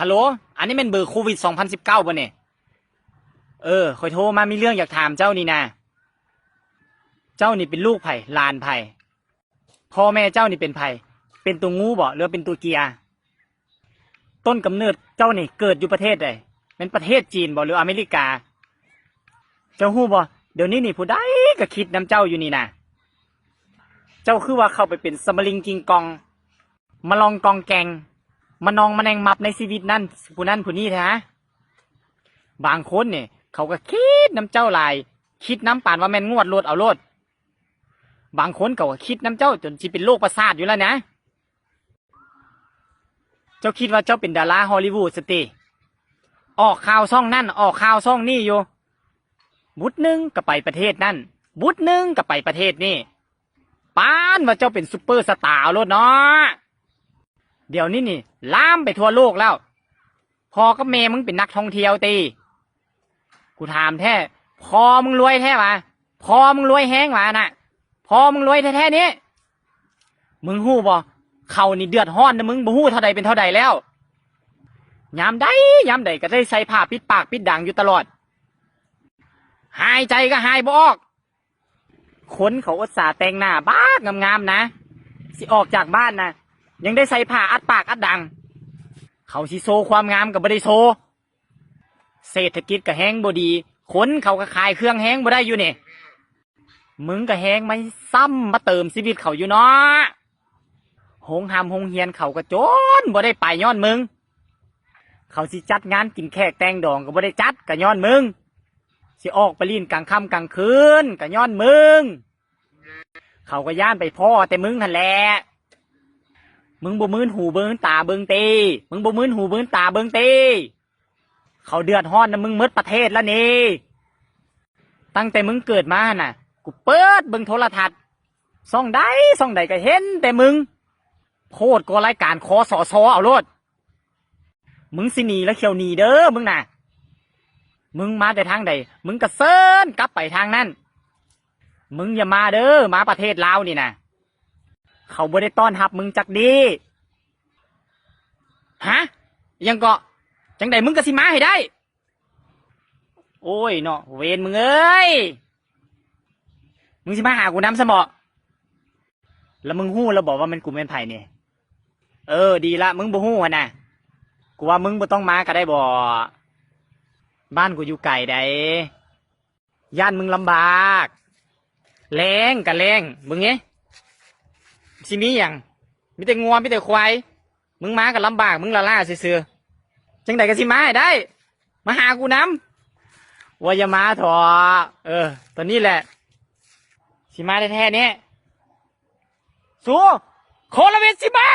ฮัลโหล อันนี้เป็นเบอร์โควิด2019ป่ะเนี่ย เออคอยโทรมามีเรื่องอยากถามเจ้านี่นะ เจ้านี่เป็นลูกไผ่ลานไผ่พ่อแม่เจ้านี่เป็นไผ่เป็นตัวงูบ่หรือเป็นตัวเกียร์ต้นกำเนิดเจ้านี่เกิดอยู่ประเทศใดเป็นประเทศจีนบ่หรืออเมริกา เจ้าฮู้บ่เดี๋ยวนี้นี่ผู้ใดก็คิดน้ำเจ้าอยู่นี่นะเจ้าคือว่าเข้าไปเป็นสมลิงกิงกอง มาลองกองแกง มานองมาแนงมับในชีวิตนั่นผู้นั่นผู้นี้แท้ฮะบางคนเนี่ย เขาก็คิดน้ำเจ้าลาย คิดน้ำป่านว่าแม่นงวดโลดเอาโลด บางคนเขาก็คิดน้ำเจ้าจนจิเป็นโรคประสาทอยู่แล้วนะ เจ้าคิดว่าเจ้าเป็นดาราฮอลลีวูดสติ ออกข่าวซ่องนั่น ออกข่าวซ่องนี่อยู่ บุตรหนึ่งก็ไปประเทศนั่น บุตรหนึ่งก็ไปประเทศนี่ปานว่าเจ้าเป็นซุปเปอร์สตาร์โลดเนาะ เดี๋ยวนี้นี่ล่ามไปทั่วโลกแล้ว พอก็เมมึงเป็นนักท่องเที่ยวตี กูถามแท้ พอมึงรวยแท้ปะพอมึงรวยแห้งมาน่ะ พอมึงรวยแท้ๆนี้มึงหู้บ่เขานี่เดือดห้อนนะมึงบ่หู้เท่าใดเป็นเท่าใดแล้วยามใดยามใดก็ได้ใส่ผ้าปิดปากปิดดังอยู่ตลอด หายใจก็หายบ่ออก คนเขาอุตส่าห์แต่งหน้าบ้างามๆนะ สิออกจากบ้านนะ ยังได้ใส่ผ้าอัดปากอัดดัง เขาสิโซความงามกับบ่ได้โซ เศรษฐกิจก็แห้งบ่ดีคนเขาก็ขายเครื่องแห้งบ่ได้อยู่นี่มึงก็แห้งไม่ซ้ำมาเติมชีวิตเขาอยู่เนาะหงหามหงเฮียนเขาก็จนบ่ได้ไปย้อนมึง เขาสิจัดงานกินแขกแต่งดองก็บ่ได้จัดก็ย้อนมึงสิออกไปลีนกลางค่ำกลางคืนก็ย้อนมึง เขาก็ย่านไปพ่อแต่มึงนั่นแหละ มึงบ่มืนหูเบิ้งตาเบิ้งเตมึงบ่มืนหูเบิ้งตาเบิ้งเตเขาเดือดร้อนนะมึงหมดประเทศแล้วนี่ตั้งแต่มึงเกิดมาน่ะ กูเปิดเบิ้งโทรทัศน์ซ่องใดซ่องใดก็เห็น แต่มึงโพดก็รายการคอสอซอเอาโลดมึงสิหนีแล้วเขียวหนีเด้อมึงน่ะ มึงมาแต่ทางใด มึงก็เซินกลับไปทางนั้น มึงอย่ามาเด้อมาประเทศลาวนี่น่ะ เขาบ่ได้ต้อนรับมึงจักดีฮะยังเกาะจังใดมึงก็สิมาให้ได้ โอ้ยเนาะเวนมึงเอ้ยมึงสิมาหากูน้ำสมอแล้วมึงหู้แล้วบอกว่ามันกูเป็นไผ่เนี่ยเออ ดีละมึงบ่หู้หั่นน่ะกูว่ามึงบ่ต้องมาก็ได้บ่บ้านกูอยู่ไกลได้ย่านมึงลำบากแรงกะแรงมึงเงี้ย สิมีอย่างมีแต่งัวมีแต่ควายมึงมากับลำบากมึงละล่าเสือจังไดก็สิมาให้ได้ มาหากูน้ำว่าอย่ามาถอเออ ตอนนี้แหละสิมาแท้ๆเนี่ยสู้โคลเวสิมา